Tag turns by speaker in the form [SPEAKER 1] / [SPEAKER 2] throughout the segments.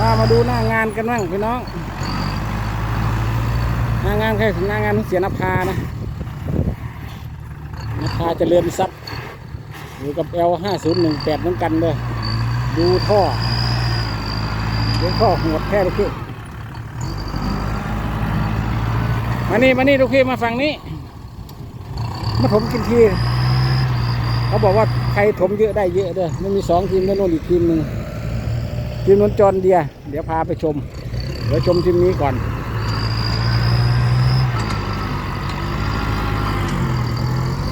[SPEAKER 1] มามาดูหน้างานกันบ้างพี่น้องหน้างานใครถึงหน้างานเสียนภานะนภาจเจริญทรัพย์อยู่กับ L ห้าศูนย์หนึ่งแปดเหมือนกันเลยดูท่อเดี๋ยวท่อหมดแค่ลูกพี่มานี่มานี่ลูกพี่มาฝั่งนี้มาถมกินทีเขาบอกว่าใครถมเยอะได้เยอะเด้อมันมีสองทีมแล้วโน่นอีกทีมหนึ่ง ทีมนนจรเดีย เดี๋ยวพาไปชม เดี๋ยวชมทีมนี้ก่อน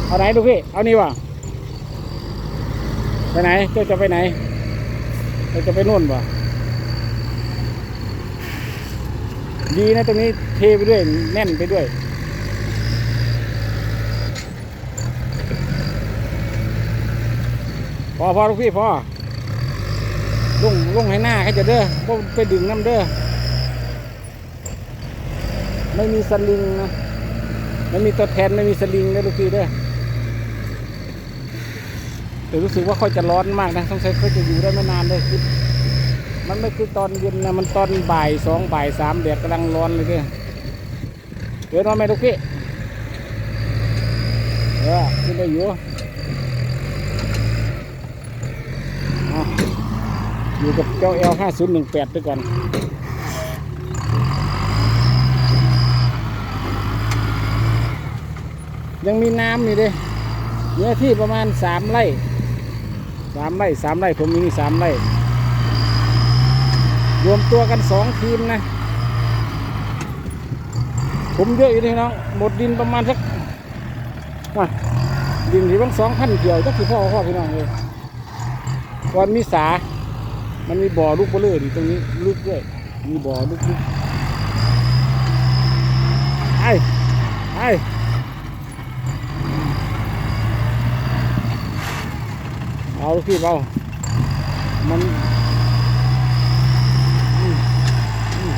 [SPEAKER 1] เอาไหนดูพี่ เอานี่วะไปไหนเจ้าจะไปไหนเจ้าจะไปนู่นวะดีนะตรงนี้เทไปด้วยแน่นไปด้วยพอพอลูกพี่พอ ลงลงให้หน้าเขาจะเด้อก็ไปดึงน้ำเด้อไม่มีสลิงนะไม่มีตัวแทนไม่มีสลิงนะลูกพี่เด้อแต่รู้สึกว่าเขาจะร้อนมากนะสงสัยเขาจะอยู่ได้ไม่นานเลยคือมันไม่คือตอนเย็นนะมันตอนบ่ายสองบ่ายสามแดดกำลังร้อนเลยเด้อเดี๋ยวนอนไหมลูกพี่เออขึ้นได้อยู่อะ อยู่กับเจ้า L 5 0 1 8ไปก่อนยังมีน้ำอยู่ด้เนื้อที่ประมาณสามไร่สามไร่สามไร่ผมมีสามไร่ รวมตัวกันสองทีมนะ ผมเยอะอยู่ที่น้องหมดดินประมาณสักว่าดินที่บ้างสองพันเกี่ยวก็คือพ่อพ่อพี่น้องเลยก่อนมีสา มันมีบ่อลูกเบลเลอร์อยู่ตรงนี้ลึกด้วยมีบ่อลึกลึกไอ้ไอ้เอาลูกพี่เอามันอืมอืม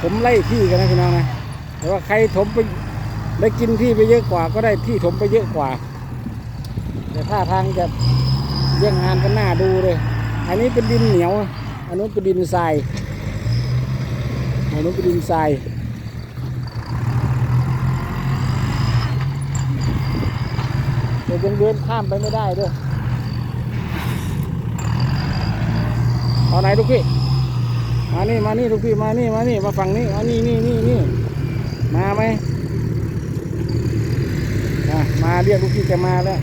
[SPEAKER 1] ผม ไล่ที่กันนะพี่น้องนะแต่ว่าใครถมไปได้กินที่ไปเยอะกว่า ก็ได้ที่ถมไปเยอะกว่า แต่ท่าทางจะแย่งงานกันหน้าดูเลย อันนี้เป็นดินเหนียว อันนู้นเป็นดินทราย อันนู้นเป็นดินทรายเดี๋ยวเดินข้ามไปไม่ได้ด้วยเอาไหนลูกพี่ มานี่มานี่ลูกพี่มานี่มานี่มาฝั่งนี้มานี่นี่นี่นี่มาไหมมาเรียกลูกพี่แกมาแล้ว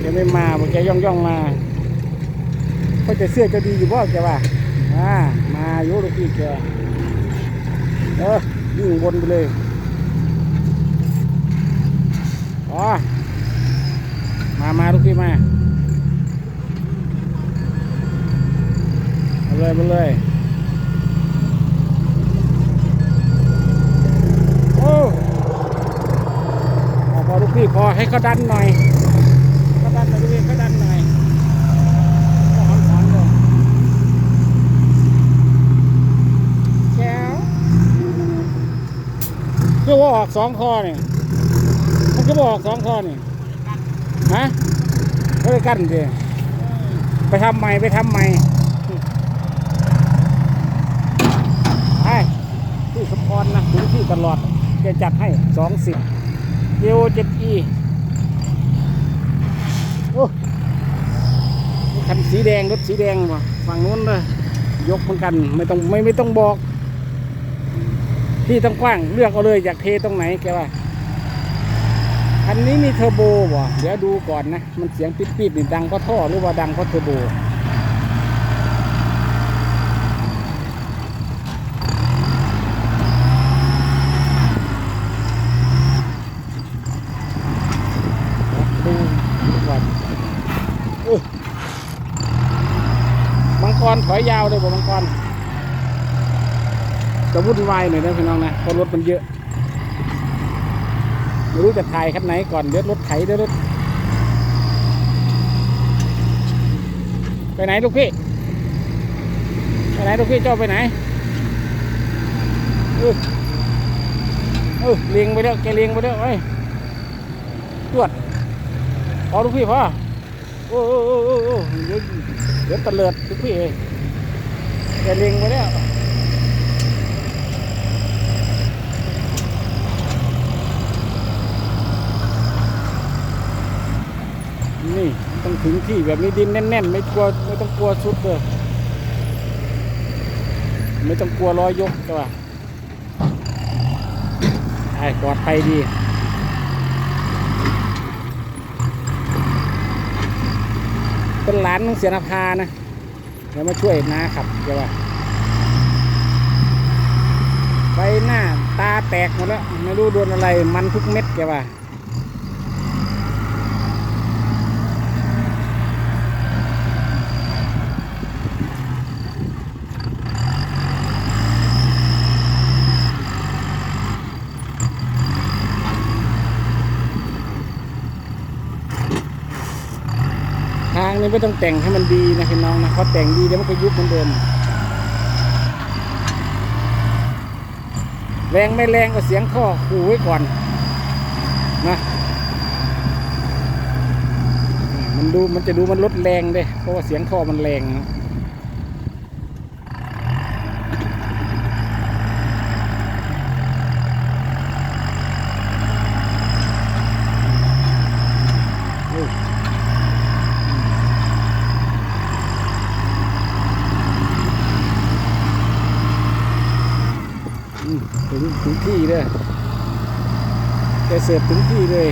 [SPEAKER 1] แกไม่มาบอกแกย่องย่องมาเขาจะเสื้อจะดีอยู่บ่แกว่าอ่ามาโยลูกพี่แกเออยิ่งวนไปเลยอ๋อมามาลูกพี่มา เลยมาเลยโอ้พอลูกพี่พอให้เขาดันหน่อยเขาดันหน่อยลูกพี่เขาดันหน่อยก็หอนหอนเลยแก้วคือว่าออกสองคอเนี่ยมันก็บอกสองคอเนี่ยฮะไม่ได้กั้นเดิไปทำใหม่ไปทำใหม่ ไอ้ ที่สมพรนะถึงที่ตลอดจะจัดให้สองสิบเอวเจ็ดอีโอ้คันสีแดงรถสีแดงว่ะฝั่งนู้นเลยยกเหมือนกันไม่ต้องไม่ไม่ต้องบอก ที่ต้องกว้างเลือกเอาเลยอยากเทตรงไหนแกว่าคันนี้มีเทอร์โบบ่ะเดี๋ยวดูก่อนนะ มันเสียงปิดๆนี่ดังเพราะท่อหรือว่าดังเพราะเทอร์โบ ดูก่อนอุ๊ยมังก รถอยยาวเลยบ่มังกรจะวุ่นวายหน่อยนะพี่น้องนะเพราะรถมันเยอะไม่รู้จะถ่ายคันไหนก่อนเดี๋ยวรถไถเดี๋ยวรถไปไหนลูกพี่ไปไหนลูกพี่เจ้าไปไหนเออเออเลียงไปแล้วแกเลียงไปแล้วไอ้ตรวจพอลูกพี่พอ อ้โอ้โอ้โอ้โอ้เดี๋ยวเดี๋ยวตะเลิดลูกพี่เอ้ยแกเลียงไปแล้วนี่ต้องถึงที่แบบนี้ดินแน่นๆ ไม่กลัวไม่ต้องกลัวชุดเลยไม่ต้องกลัวรอยยกใช่ป่ะไอ้ปลอดภัยดี เป็นหลานของเสียนภานะ เดี๋ยวมาช่วยนาขับใช่ป่ะไฟหน้าตาแตกหมดแล้ว ไม่รู้โดนอะไรมันทุกเม็ดแกว่า งนี้ไม่ต้องแต่งให้มันดีนะพี่น้องนะเพราแต่งดีเดี๋ยวมันก็ยุบเหมือนเดิมแรงไม่แรงก็เสียงข้อขู่ไว้ก่อนนะมันดูมันจะดูมันลดแรงเด้เพราะว่าเสียงข้อมันแรงนะโอ้อืม ถึงถึงที่เลยแกเสิร์ฟถึงที่เลย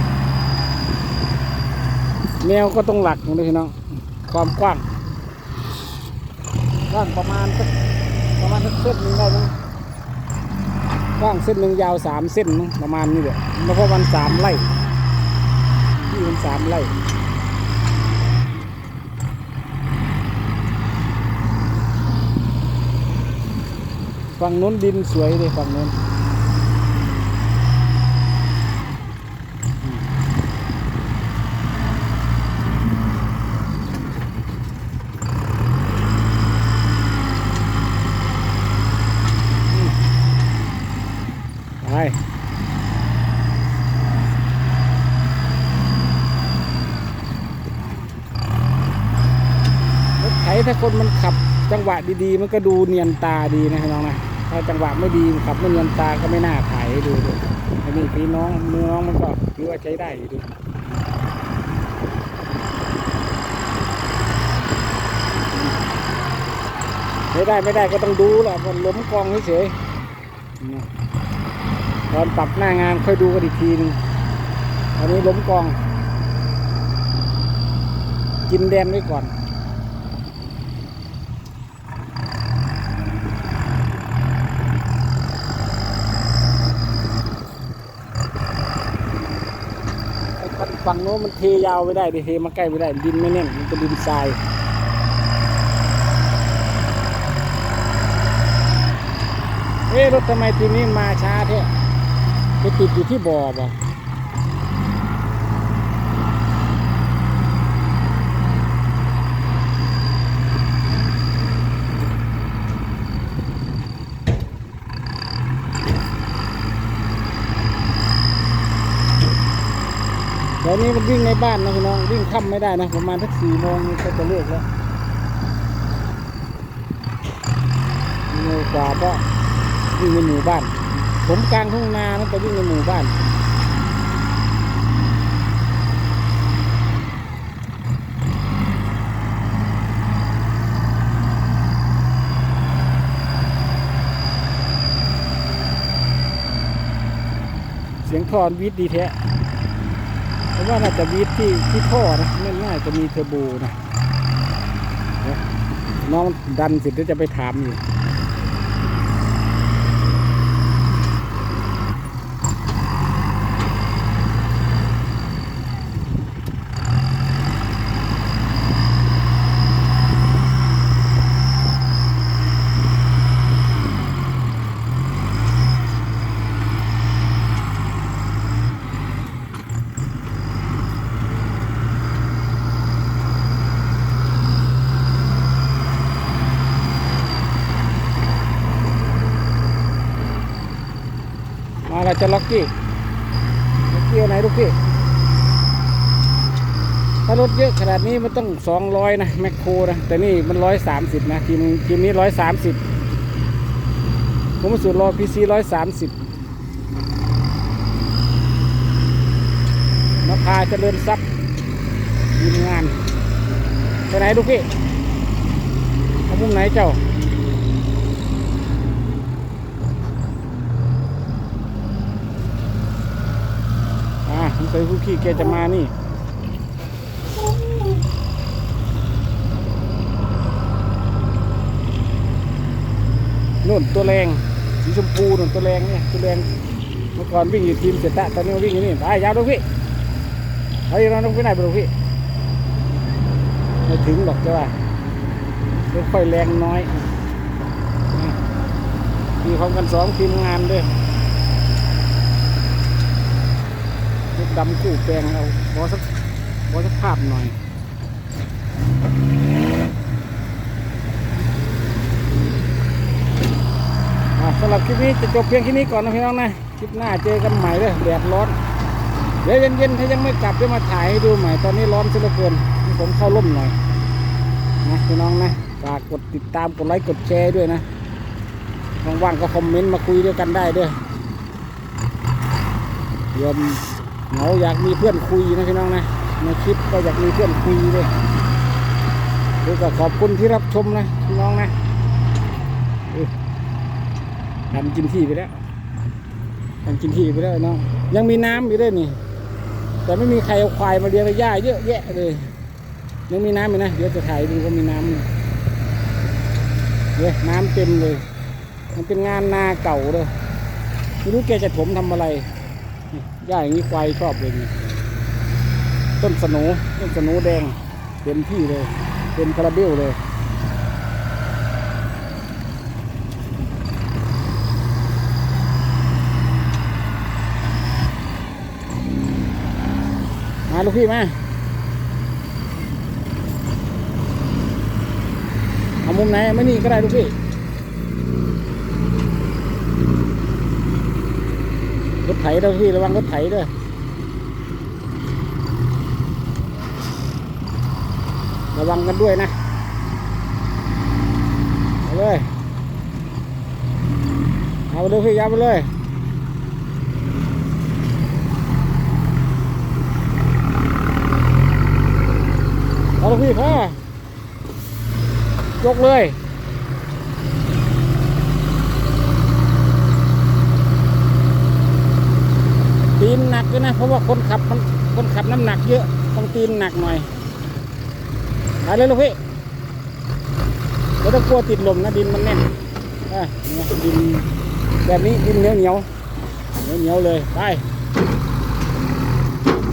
[SPEAKER 1] แนวก็ต้องหลักนะพี่น้องความกว้างกว้างประมาณสักประมาณสักเส้นหนึ่งได้มั้งกว้างเส้นหนึ่งยาวสามเส้นประมาณนี้แหละแล้วเพราะมันสามไร่ที่มันสามไร่ ฝั่งนู้นดินสวยเลยฝั่งนู้นถ้าคนมันขับจังหวะดีๆ มันก็ดูเนียนตาดีนะน้องนะ ถ้าจังหวะไม่ดีขับไม่เนียนตาก็ไม่น่าถ่ายให้ดูดูอันนี้พี่น้องมือน้องมันก็ถือว่าใช้ได้ดูไม่ได้ไม่ได้ก็ต้องดูแหละมันล้มกองเฉยตอนปรับหน้างานค่อยดูกันอีกทีหนึงอันนี้ล้มกอง กินแดนไว้ก่อน ไอ้ ฝั่งโน้นมันเทยาวไม่ได้ดิเทมาใกล้ไม่ได้ ดินไม่แน่น มันเป็นดินทรายเอ๊ะรถทำไมทีนี้มาช้าแท้ไปติดอยู่ที่บ่อบ่ ดี๋ยวนี้มันวิ่งในบ้านนะพี่น้องวิ่งค่ำไม่ได้นะประมาณสักสี่โมงก็จะเลิกแล้วมงกว่าก็วิ่งในหมู่บ้าน ผมกลางทุ่งนานะแต่วิ่งในหมู่บ้านเสียงทอนวีดดีแท้ ผมว่าน่าจะวีดที่ที่ท่อนะไม่น่าจะมีเทอร์โบนะน้องดันเสร็จเดี๋ยวจะไปถามอยู่ จะล็อกกี้ล็อกกี้อาไหนลูกพี่ถ้ารถเยอะขนาดนี้มันต้องสองร้อยนะแมคโครนะแต่นี่มันร้อยสามสิบนะทีมทีมนี้ร้อยสามสิบผมสูตรรอพีซีร้อยสามสิบมาพาเจริญทรัพย์ทีมงานไปไหนลูกพี่เอามุมไหนเจ้า อ่าผม เคยผู้ขี้แกจะมานี่นู่นตัวแรงสีชมพูนู่นตัวแรงเนี่ยตัวแรงเมื่อก่อนวิ่งอยู่ทีมเสตะตอนนี้วิ่งอยู่นี่ไปยาวลูกพี่เฮ้ยเราต้องไปไหนไปลูกพี่ไม่ถึงหรอกจ้ะว่าค่อยแรงน้อยมีพร้อมกันสองทีมงานด้วยรถ ดำกู้แปลงเอาขอสักขอสักภาพหน่อยอสำหรับคลิปนี้จะจบเพียงแค่นี้ก่อนนะพี่น้องนะคลิปหน้าเจอกันใหม่เลยแดดร้อนเดี๋ยวเย็นๆถ้ายังไม่กลับจะมาถ่ายให้ดูใหม่ตอนนี้ร้อนเสียเหลือเกินผมเข้าร่มหน่อยนะพี่น้องนะฝากกดติดตามกดไลค์กดแชร์ด้วยนะว่างๆก็คอมเมนต์มาคุยด้วยกันได้ด้วยยม เหงาอยากมีเพื่อนคุยนะพี่น้องนะในคลิปก็อยากมีเพื่อนคุยด้วยแล้วก็ขอบคุณที่รับชมนะพี่น้องนะทำกินที่ไปแล้วทำกินที่ไปแล้วเนาะยังมีน้ำอยู่ด้วยนี่ แต่ไม่มีใครเอาควายมาเลี้ยงหญ้าเยอะแยะเลย ยังมีน้ำอยู่นะเดี๋ยวจะถ่ายดูว่ามีน้ำเนี่ยน้ำเต็มเลย มันเป็นงานนาเก่าเลยไม่รู้แกจะถมทำอะไร หญ้าอย่างนี้ควายชอบเลยนี่ต้นสนูต้นสนูแดงเต็มที่เลยเต็มคาราเบลเลยมาลูกพี่มาเอามุมไหนไม่นี่ก็ได้ลูกพี่ รถไถเด้อพี่ระวังรถไถด้อระวังกันด้วยนะเอาเลยเอาไปเลยพี่ยาวไปเลยเอาลูกพี่พ่อยกเลย หนักด้วยนะ เพราะว่าคนขับมันคนขับน้ำหนักเยอะต้องตีนหนักหน่อยไปเลยลูกพี่ไม่ต้องกลัวติดลมนะดินมันแน่นอะเนี่ดินแบบนี้ดินเหนียวเหนียวเหนียวเหนียวเลยไป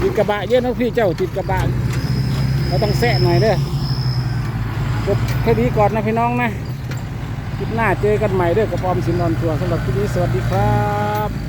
[SPEAKER 1] ติดกระบะเยอะนะพี่เจ้าติดกระบะเราต้องแซะหน่อยเด้อจบแค่นี้ก่อนนะพี่น้องนะคลิปหน้าเจอกันใหม่เด้อกระปอมสินนอนทัวสำหรับคลิปนี้สวัสดีครับ